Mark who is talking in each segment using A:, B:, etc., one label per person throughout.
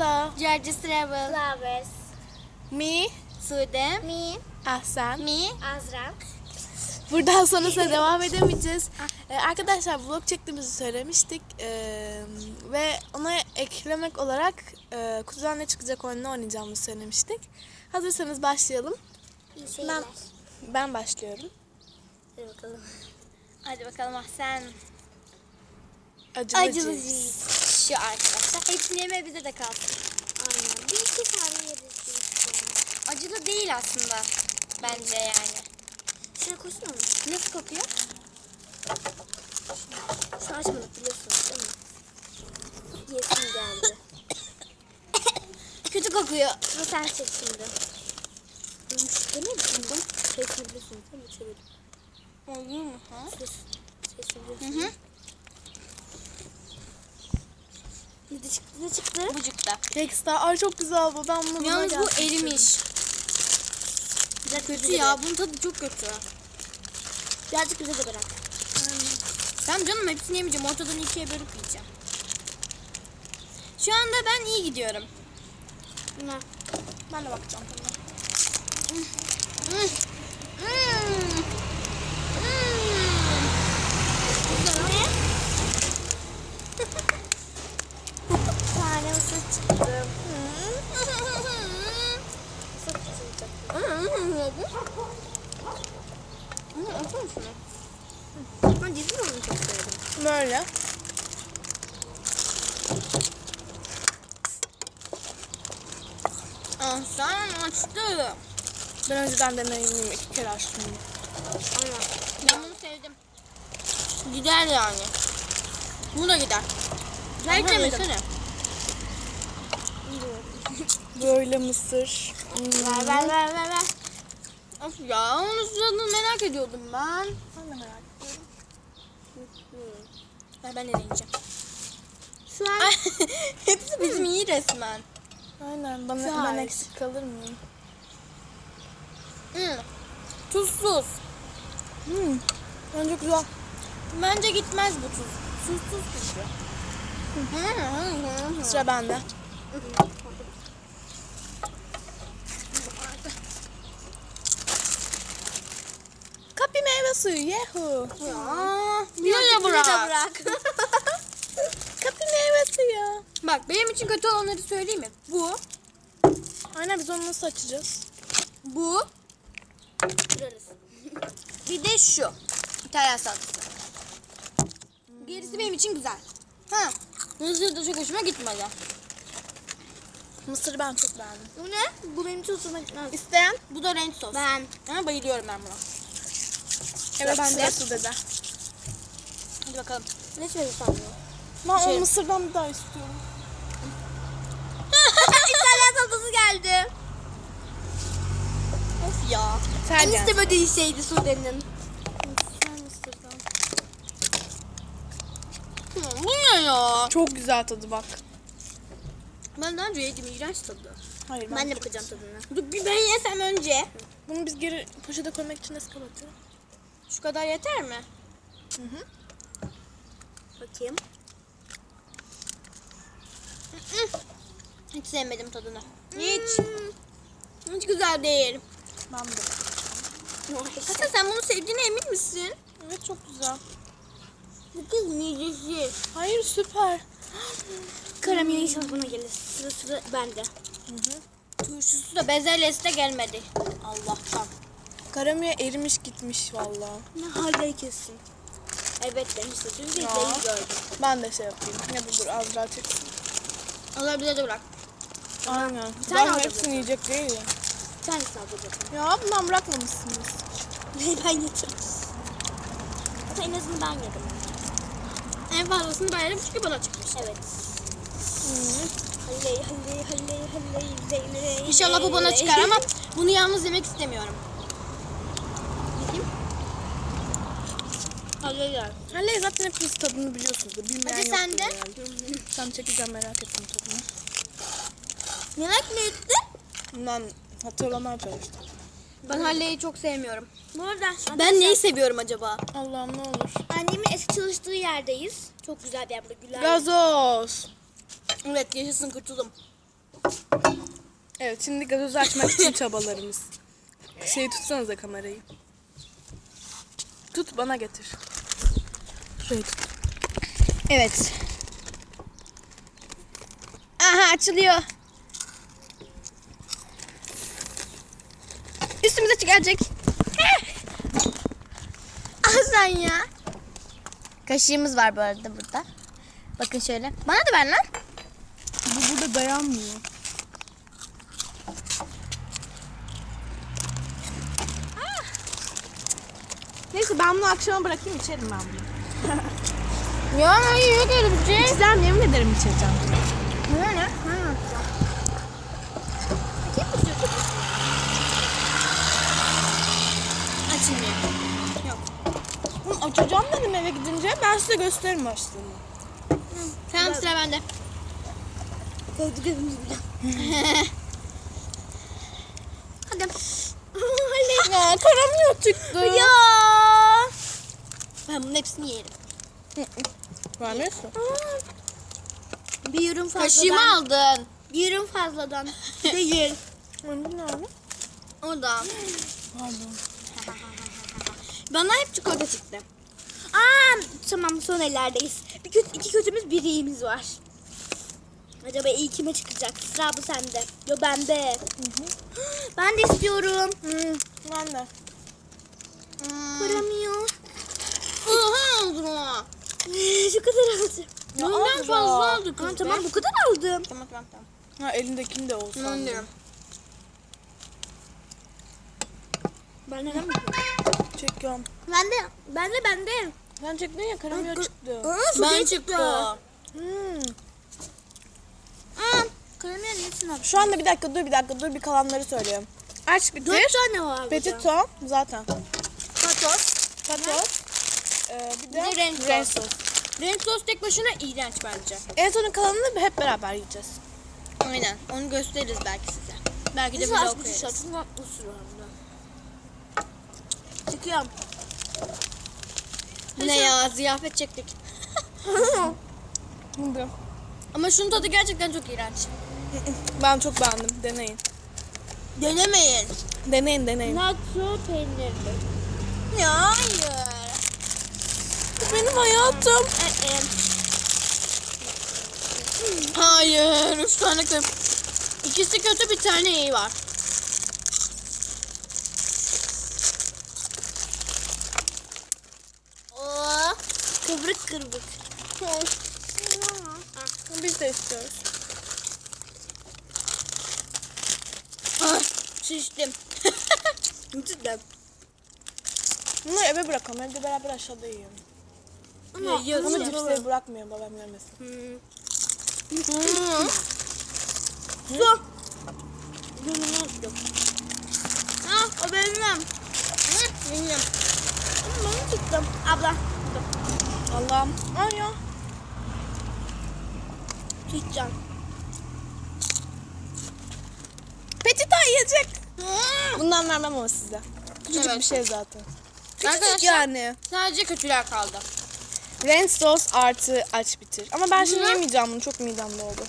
A: Hello.
B: George's Travel.
C: Flowers.
A: Me,
B: Sude.
C: Me.
A: Ahsen.
B: Mi.
C: Azra.
A: Buradan sonrasına devam edemeyeceğiz. Ee, arkadaşlar vlog çektiğimizi söylemiştik. Ee, ve ona eklemek olarak e, kutudan ne çıkacak oyununu oynayacağımızı söylemiştik. Hazırsanız başlayalım.
C: İyi seyirler.
A: Ben, ben başlıyorum.
C: Hadi bakalım.
B: Hadi bakalım ah sen.
A: Acılı,
B: Acılı
A: cips.
B: cips. Şu arkadaşlar. Hepsini yeme bize de kalsın.
C: Aynen. Bir iki tane yeriz. tane.
B: Acılı değil aslında. Bence yani.
C: Şuna koysana mı?
B: Nasıl kokuyor?
C: Şu açmadık biliyorsunuz değil mi? Yesim geldi.
B: Kötü kokuyor.
C: Ama sen çek şimdi. Ben ne düşündüm? Biliyorsunuz değil mi?
B: Olur mu? Ha?
C: Ses. Ses
B: Hı hı.
C: Ne çıktı? Ne çıktı?
B: Bucukta.
A: Kekstar. Ay çok güzel bu. Ben bunu
B: Yalnız
A: buna
B: bu erimiş.
C: Biraz
B: Kötü ya. Bunun tadı çok kötü.
C: Birazcık bize de bırak.
B: Tamam canım hepsini yemeyeceğim. Ortadan ikiye bölüp yiyeceğim. Şu anda ben iyi gidiyorum.
C: Ne?
A: Ben de bakacağım. tadına.
B: Hmm. Hmm. Hmm.
C: Ne? Bir tane mısır çıktı. Mısır çıktı. Ben dizim onu çok sevdim.
A: Böyle.
B: Ah, sen açtı.
A: Ben önceden deneyimliyim. iki kere açtım.
C: Aynen.
B: Ben bunu sevdim. Gider yani. Bu da gider.
C: Ama
B: yemedim.
C: yesene.
A: Böyle mısır.
C: Ver ver ver ver ver.
B: Of ya onun tadını merak ediyordum ben.
A: Ben de merak ediyorum.
B: Ben, ben de deneyeceğim.
C: Şu an
B: Hepsi bizim iyi resmen.
A: Aynen. Bana,
C: Güzel.
A: ben eksik kalır mıyım?
B: Hmm. Tuzsuz.
A: Hmm. Bence güzel.
B: Bence gitmez bu tuz. Tuzsuz gibi.
A: Sıra bende. Kapi meyve suyu. Yehu.
B: Ya, de bırak.
C: bırak.
A: Suyu.
B: Bak benim için kötü olanları söyleyeyim mi? Bu,
A: Aynen biz onu nasıl açacağız?
B: bu,
C: Kırarız.
B: bir de şu. İtalyan salatası. Gerisi benim için güzel. Ha. Mısır da çok hoşuma gitmedi.
A: Mısırı ben çok beğendim.
C: Bu ne? Bu benim için hoşuma gitmez.
A: İsteyen?
B: Bu da renk sos.
C: Ben.
B: Ha, bayılıyorum ben buna.
A: Evet
B: Ben de.
A: sıra su dede.
B: Hadi bakalım.
C: Ne söylüyorsun bunu?
A: Ben
B: Şey-
A: o mısırdan bir daha istiyorum.
C: İtalyan salatası geldi.
B: Of ya.
A: Sen
C: En istemediği şeydi Sude'nin.
B: Bu ne ya?
A: Çok güzel tadı bak.
B: Ben daha önce yedim iğrenç tadı.
A: Hayır ben,
C: Ben de bakacağım tadına.
B: Dur bir ben yesem önce.
A: Bunu biz geri poşete koymak için nasıl kapatıyoruz?
B: Şu kadar yeter mi?
A: Hı hı.
C: Bakayım.
B: Hiç sevmedim tadını. Hiç. Hiç güzel değil.
A: Ben de.
B: Hasan sen bunu sevdiğine emin misin?
A: Evet çok güzel.
B: Bu kız midesi.
A: Hayır süper.
C: Karamel inşallah bana gelir. Sıra sıra bende.
A: Hı hı.
B: Turşusu da bezelyesi de gelmedi. Allah'tan.
A: Karamaya erimiş gitmiş valla.
C: Ne halde kesin. Evet. Çünkü
A: Ya.
C: izleyici gördüm.
A: Ben de şey yapayım. Ya da dur az daha çeksin.
B: Allah bize de bırak.
A: Aynen.
C: tane
A: Ben
C: alacağım
A: hepsini yiyecek değilim.
C: Bir tane saldıracağım.
A: Ya bundan bırakmamışsınız.
C: Ben. Hatta en azından ben yedim.
B: En fazlasını ben yedim çünkü bana çıkmış.
C: Evet. Halley halley halley halley zeyney.
B: İnşallah bu bana çıkar ama bunu yalnız yemek istemiyorum.
C: Halley gel.
A: Halley zaten hepiniz tadını biliyorsunuzdur. Bilmeyen
B: Hadi sen de.
A: Sen çekeceğim merak ettim tadını.
B: Merak mı ettin?
A: Bundan hatırlamaya çalıştım.
B: Ben Halley'i çok sevmiyorum.
C: Bu arada
B: Ben neyi seviyorum acaba?
A: Allah'ım ne olur.
C: Annemin eski çalıştığı yerdeyiz. Çok güzel bir yer burada. Güler.
A: Gazoz.
B: Evet yaşasın kurtuldum.
A: Evet şimdi gazozu açmak için çabalarımız. Şeyi tutsanıza kamerayı. Tut bana getir. Tut.
B: Evet. Aha açılıyor. Üstümüze çıkaracak. Aslan ya. Kaşığımız var bu arada burada. Bakın şöyle. Bana da ver lan.
A: Bu burada dayanmıyor. Ah! Neyse ben bunu akşama bırakayım içerim ben bunu.
B: Ya hayır yok öyle bir şey.
A: Yemin ederim içeceğim.
B: Ne ne? Açılmıyor.
A: Hı, Açacağım dedim eve gidince ben size gösteririm açtığımı.
B: Tamam sıra bende.
C: Koydu gözümüzü bile.
B: Hadi.
A: Ya karamıyor çıktı.
B: ya. Ben bunun hepsini yerim.
A: Vermiyorsun.
C: Bir ürün fazladan.
B: Kaşığımı aldın.
C: Bir ürün fazladan. Değil.
A: Önce ne abi?
B: O da.
A: Pardon.
B: Bana hep çikolata çıktı.
C: Aa, tamam son ellerdeyiz. Bir kötü, iki kötümüz bir iyimiz var. Acaba iyi kime çıkacak? Sıra bu sende. Yo bende. Ben de istiyorum.
A: Ben de.
C: Paramıyor.
B: Oha oldu mu?
C: Şu kadar aldım.
B: Bundan fazla
A: ya.
B: oldu kız
C: Aa,
B: be.
C: tamam bu kadar aldım.
B: Tamam tamam tamam.
A: Ha elindekini de olsun.
B: Ben diyorum.
C: Ben neden mi?
A: Çekiyorum.
C: Bende. Bende bende.
A: Sen çektin ya karamıyor çıktı.
C: Aa,
B: Ben
C: ben
B: çıktı.
A: Hmm.
C: Aa, karamel nesin abi?
A: Şu anda bir dakika dur bir dakika dur bir kalanları söylüyorum. Aç bitir.
C: Dört tane var burada.
A: Petito zaten.
C: Patos.
A: Patos. Ee, bir de
B: Bir renk
A: renk
B: sos. Renk sos tek başına iğrenç bence.
A: En sonun kalanını hep beraber yiyeceğiz.
B: Aynen. Onu gösteririz belki size. Belki de
C: Biz
B: vlog
C: bir
B: koyarız.
C: şartını yapmış sıramda. Çıkıyorum.
B: Ne ya ziyafet çektik.
A: Şimdi.
B: Ama şunun tadı gerçekten çok iğrenç.
A: Ben çok beğendim. Deneyin.
B: Denemeyin.
A: Deneyin deneyin.
C: Natsu peynirli.
B: Ya hayır.
A: Bu benim hayatım.
B: Hayır. Üç tane kötü. İkisi kötü bir tane iyi var.
C: Oo, kıvrık kıvrık.
A: Biz de istiyoruz.
B: Ah, şiştim.
C: Cidden.
A: Bunları eve bırakalım. Evde beraber aşağıda yiyelim.
C: Ama
B: yiyoruz
A: Ama cipsleri bırakmıyor babam yemesin.
C: Su. Gönlünü yok.
B: Ah, o benim. Benim.
C: Ben çıktım. Abla.
A: Allah'ım. Ay ya.
C: Tutacağım.
A: Petita yiyecek. Bundan vermem ama size. Küçücük
B: Evet.
A: bir şey zaten.
B: Arkadaşlar
A: yani.
B: sadece kötüler kaldı.
A: Ranch sos artı aç bitir. Ama ben şimdi
B: Hı.
A: yemeyeceğim bunu. Çok midem doldu.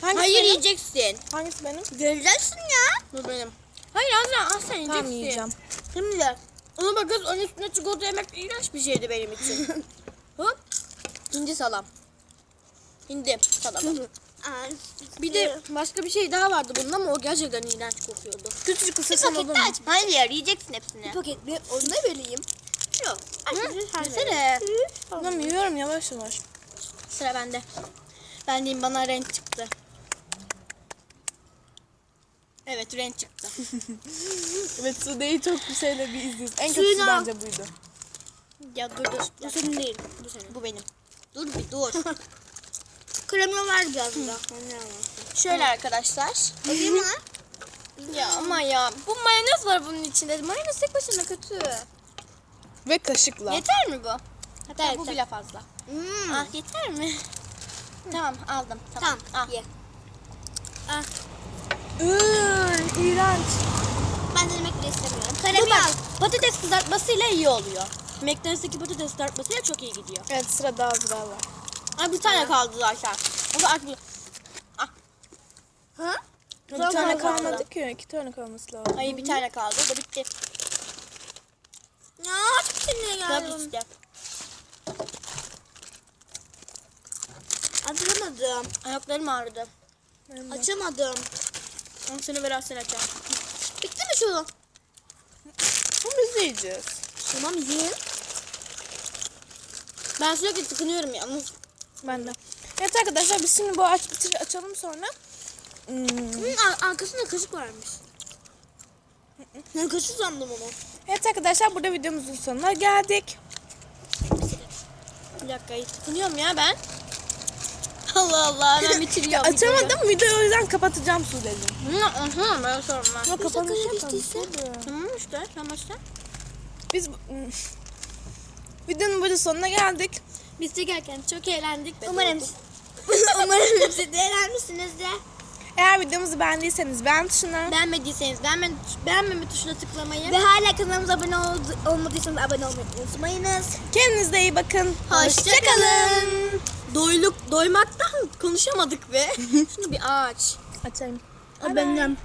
A: Hangisi
B: Hayır
A: benim?
B: yiyeceksin.
A: Hangisi benim?
C: Göreceksin ya.
B: Bu benim. Hayır Azra az sen yiyeceksin.
A: Tamam yiyeceğim.
C: Şimdi.
B: Ona bak kız onun üstüne çikolata yemek iğrenç bir şeydi benim için. Hop. Hindi salam. Hindi salam. Bir de başka bir şey daha vardı bunun ama o gerçekten iğrenç kokuyordu.
A: Küçücük ısırsam olur mu?
B: aç. Hayır yiyeceksin hepsini.
C: paket bir onu da vereyim.
B: Yok. Yesene.
A: Tamam yiyorum yavaş yavaş.
B: Sıra bende. Ben diyeyim bana renk çıktı. Evet renk çıktı.
A: Evet Sude'yi çok bir şeyle bir izliyoruz. En
C: Suyunu
A: kötüsü
C: al.
A: bence buydu.
B: ya dur dur.
C: Bu senin değil. Bu senin.
B: Bu benim. Dur bir dur.
C: Krema var biraz da.
B: Şöyle arkadaşlar.
C: Bakayım mı?
B: Ya ama ya bu mayonez var bunun içinde. Mayonez tek başına kötü.
A: Ve kaşıkla.
B: Yeter mi bu? Hatta
C: Yeter,
B: bu bile fazla.
C: Hmm.
B: Ah yeter mi? tamam aldım. Tamam.
C: Tamam.
B: Al.
C: Ye.
A: Iııı, iğrenç.
C: Ben denemek bile istemiyorum. Kremi
B: bak, patates kızartmasıyla iyi oluyor. McDonald's'taki patates kızartmasıyla çok iyi gidiyor.
A: Evet sırada Azra var.
B: Ay bir tane kaldı zaten. O da aç bir.
C: Ha?
A: Bir tane kalmadı ki. iki tane kalması lazım.
B: Hayır bir tane kaldı. O da bitti.
C: Ya bitirmeye
B: Tabii
C: geldim.
B: işte.
C: Açamadım.
B: Ayaklarım ağrıdı.
A: Benim.
C: Açamadım.
B: Onu seni biraz sen açalım.
C: Bitti mi şu?
A: Ama biz de yiyeceğiz.
C: Tamam yiyin.
B: Ben sürekli tıkınıyorum yalnız.
A: Ben de. Evet arkadaşlar biz şimdi bu aç bitir açalım sonra. Hmm.
C: Bunun ar- arkasında kaşık varmış. Ben kaşık sandım onu.
A: Evet arkadaşlar burada videomuzun sonuna geldik.
B: Bir dakika tıkınıyorum ya ben. Allah Allah ben bitiriyorum.
A: Açamadım videoyu o yüzden kapatacağım Sude'cim.
B: Hı, hı, ben sorma.
A: Ama kapanış
C: içtiyse?
B: Tamam işte tamam işte.
A: Biz videonun burada sonuna geldik.
B: Biz çekerken çok eğlendik.
C: Umarım Umarım siz de eğlenmişsinizdir.
A: Eğer videomuzu beğendiyseniz beğen tuşuna.
B: Beğenmediyseniz beğenme, beğenmeme tuşuna tıklamayı.
C: Ve hala kanalımıza abone ol- olmadıysanız abone olmayı unutmayınız.
A: Kendinize iyi bakın.
B: Hoşçakalın. Doyluk, doymaktan konuşamadık be. Şunu bir aç.
A: Açayım.
C: Benim.